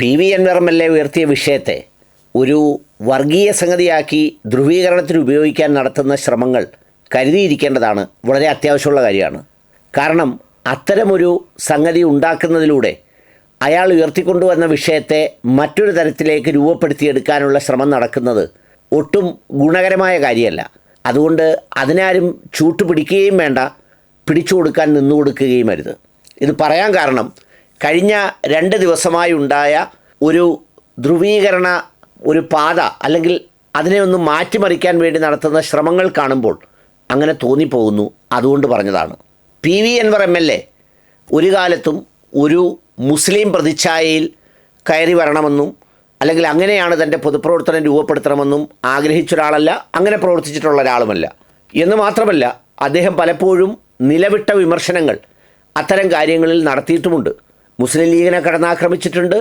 P V Anvar M L A ഉയർത്തിയ വിഷയത്തെ ഒരു വർഗീയ സംഗതിയാക്കി ധ്രുവീകരണത്തിന് ഉപയോഗിക്കാൻ നടത്തുന്ന ശ്രമങ്ങൾ കരുതിയിരിക്കേണ്ടതാണ് വളരെ അത്യാവശ്യമുള്ള കാര്യമാണ്. കാരണം അത്തരമൊരു സംഗതി ഉണ്ടാക്കുന്നതിലൂടെ അയാൾ ഉയർത്തിക്കൊണ്ടുവന്ന വിഷയത്തെ മറ്റൊരു തരത്തിലേക്ക് രൂപപ്പെടുത്തിയെടുക്കാനുള്ള ശ്രമം നടക്കുന്നത് ഒട്ടും ഗുണകരമായ കാര്യമല്ല. അതുകൊണ്ട് അതിനാരും ചൂട്ടുപിടിക്കുകയും വേണ്ട പിടിച്ചു കൊടുക്കാൻ നിന്നു കൊടുക്കുകയും അരുത്. ഇത് പറയാൻ കാരണം കഴിഞ്ഞ രണ്ട് ദിവസമായി ഉണ്ടായ ഒരു ധ്രുവീകരണ ഒരു പാത അല്ലെങ്കിൽ അതിനെ ഒന്ന് മാറ്റിമറിക്കാൻ വേണ്ടി നടത്തുന്ന ശ്രമങ്ങൾ കാണുമ്പോൾ അങ്ങനെ തോന്നിപ്പോകുന്നു അതുകൊണ്ട് പറഞ്ഞതാണ്. P V Anvar M L A ഒരു കാലത്തും ഒരു മുസ്ലിം പ്രതിച്ഛായയിൽ കയറി വരണമെന്നും അല്ലെങ്കിൽ അങ്ങനെയാണ് തന്റെ പൊതുപ്രവർത്തനം രൂപപ്പെടുത്തണമെന്നും ആഗ്രഹിച്ച ഒരാളല്ല അങ്ങനെ പ്രവർത്തിച്ചിട്ടുള്ള ഒരാളുമല്ല. എന്ന് മാത്രമല്ല അദ്ദേഹം പലപ്പോഴും നിലവിട്ട വിമർശനങ്ങൾ അത്തരം കാര്യങ്ങളിൽ നടത്തിയിട്ടുമുണ്ട്. മുസ്ലിം ലീഗിനെ കടന്നാക്രമിച്ചിട്ടുണ്ട്.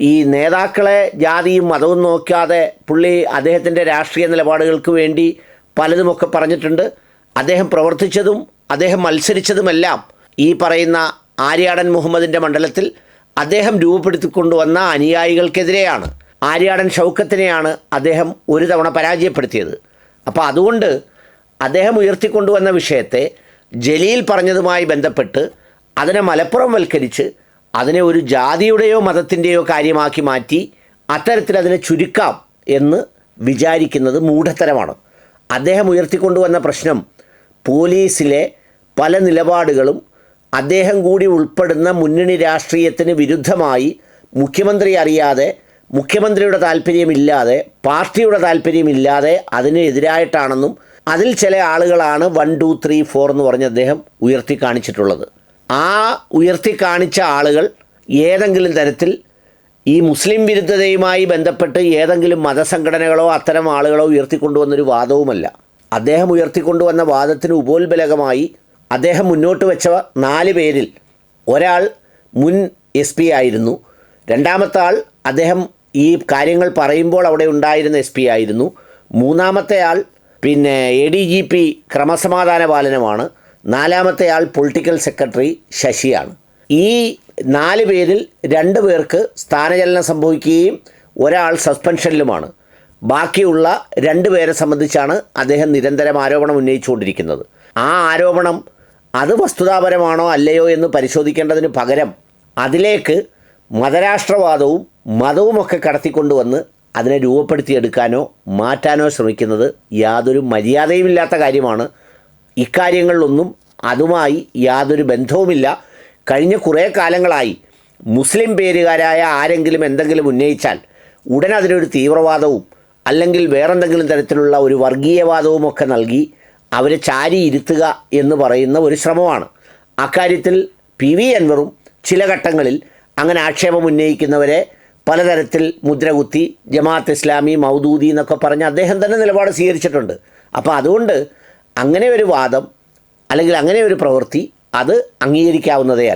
ഈ നേതാക്കളെ ജാതിയും മതവും നോക്കാതെ പുള്ളി അദ്ദേഹത്തിന്റെ രാഷ്ട്രീയ നിലപാടുകൾക്ക് വേണ്ടി പലതുമൊക്കെ പറഞ്ഞിട്ടുണ്ട്. അദ്ദേഹം പ്രവർത്തിച്ചതും അദ്ദേഹം മത്സരിച്ചതുമെല്ലാം ഈ പറയുന്ന ആര്യാടൻ മുഹമ്മദിന്റെ മണ്ഡലത്തിൽ അദ്ദേഹം രൂപപ്പെടുത്തിക്കൊണ്ടുവന്ന അനുയായികൾക്കെതിരെയാണ്. ആര്യാടൻ ഷൗക്കത്തിനെയാണ് അദ്ദേഹം ഒരു തവണ പരാജയപ്പെടുത്തിയത്. അപ്പോൾ അതുകൊണ്ട് അദ്ദേഹം ഉയർത്തിക്കൊണ്ടുവന്ന വിഷയത്തെ ജലീൽ പറഞ്ഞതുമായി ബന്ധപ്പെട്ട് അതിനെ മലപ്പുറം വൽക്കരിച്ച് അതിനെ ഒരു ജാതിയുടെയോ മതത്തിന്റെയോ കാര്യമാക്കി മാറ്റി അത്തരത്തിൽ അതിനെ ചുരുക്കാം എന്ന് വിചാരിക്കുന്നത് മൂഢത്തരമാണ്. അദ്ദേഹം ഉയർത്തിക്കൊണ്ടുവന്ന പ്രശ്നം പോലീസിലെ പല നിലപാടുകളും അദ്ദേഹം കൂടി ഉൾപ്പെടുന്ന മുന്നണി രാഷ്ട്രീയത്തിന് വിരുദ്ധമായി മുഖ്യമന്ത്രി അറിയാതെ മുഖ്യമന്ത്രിയുടെ താല്പര്യമില്ലാതെ പാർട്ടിയുടെ താല്പര്യമില്ലാതെ അതിന് എതിരായിട്ടാണെന്നും അതിൽ ചില ആളുകളാണ് വൺ ടു ത്രീ ഫോർ എന്ന് പറഞ്ഞ് അദ്ദേഹം ഉയർത്തി കാണിച്ചിട്ടുള്ളത്. ആ ഉയർത്തി കാണിച്ച ആളുകൾ ഏതെങ്കിലും തരത്തിൽ ഈ മുസ്ലിം വിരുദ്ധതയുമായി ബന്ധപ്പെട്ട് ഏതെങ്കിലും മതസംഘടനകളോ അത്തരം ആളുകളോ ഉയർത്തിക്കൊണ്ടുവന്നൊരു വാദവുമല്ല. അദ്ദേഹം ഉയർത്തിക്കൊണ്ടുവന്ന വാദത്തിന് ഉപോത്ബലകമായി അദ്ദേഹം മുന്നോട്ട് വെച്ച നാല് പേരിൽ ഒരാൾ മുൻ എസ് പി ആയിരുന്നു. രണ്ടാമത്തെ ആൾ അദ്ദേഹം ഈ കാര്യങ്ങൾ പറയുമ്പോൾ അവിടെ ഉണ്ടായിരുന്ന എസ് പി ആയിരുന്നു. മൂന്നാമത്തെ ആൾ പിന്നെ എ ഡി ജി പി ക്രമസമാധാന പാലനമാണ്. നാലാമത്തെ ആൾ പൊളിറ്റിക്കൽ സെക്രട്ടറി ശശിയാണ്. ഈ നാല് പേരിൽ രണ്ട് പേർക്ക് സ്ഥാനചലനം സംഭവിക്കുകയും ഒരാൾ സസ്പെൻഷനിലുമാണ്. ബാക്കിയുള്ള രണ്ട് പേരെ സംബന്ധിച്ചാണ് അദ്ദേഹം നിരന്തരം ആരോപണം ഉന്നയിച്ചുകൊണ്ടിരിക്കുന്നത്. ആ ആരോപണം അത് വസ്തുതാപരമാണോ അല്ലയോ എന്ന് പരിശോധിക്കേണ്ടതിന് പകരം അതിലേക്ക് മതരാഷ്ട്രവാദവും മതവുമൊക്കെ കടത്തിക്കൊണ്ടുവന്ന് അതിനെ രൂപപ്പെടുത്തിയെടുക്കാനോ മാറ്റാനോ ശ്രമിക്കുന്നത് യാതൊരു മര്യാദയുമില്ലാത്ത കാര്യമാണ് ഇക്കാര്യങ്ങളിലൊന്നും അതുമായി യാതൊരു ബന്ധവുമില്ല. കഴിഞ്ഞ കുറേ കാലങ്ങളായി മുസ്ലിം പേരുകാരായ ആരെങ്കിലും എന്തെങ്കിലും ഉന്നയിച്ചാൽ ഉടൻ അതിനൊരു തീവ്രവാദവും അല്ലെങ്കിൽ വേറെന്തെങ്കിലും തരത്തിലുള്ള ഒരു വർഗീയവാദവും ഒക്കെ നൽകി അവരെ ചാരി ഇരുത്തുക എന്ന് പറയുന്ന ഒരു ശ്രമമാണ്. അക്കാര്യത്തിൽ പി വി അൻവറും ചില ഘട്ടങ്ങളിൽ അങ്ങനെ ആക്ഷേപം ഉന്നയിക്കുന്നവരെ പലതരത്തിൽ മുദ്രകുത്തി ജമാഅത്ത് ഇസ്ലാമി മൗദൂദി എന്നൊക്കെ പറഞ്ഞ് അദ്ദേഹം തന്നെ നിലപാട് സ്വീകരിച്ചിട്ടുണ്ട്. അപ്പോൾ അതുകൊണ്ട് അങ്ങനെ ഒരു വാദം അല്ലെങ്കിൽ അങ്ങനെ ഒരു പ്രവൃത്തി അത് അംഗീകരിക്കാവുന്നതേ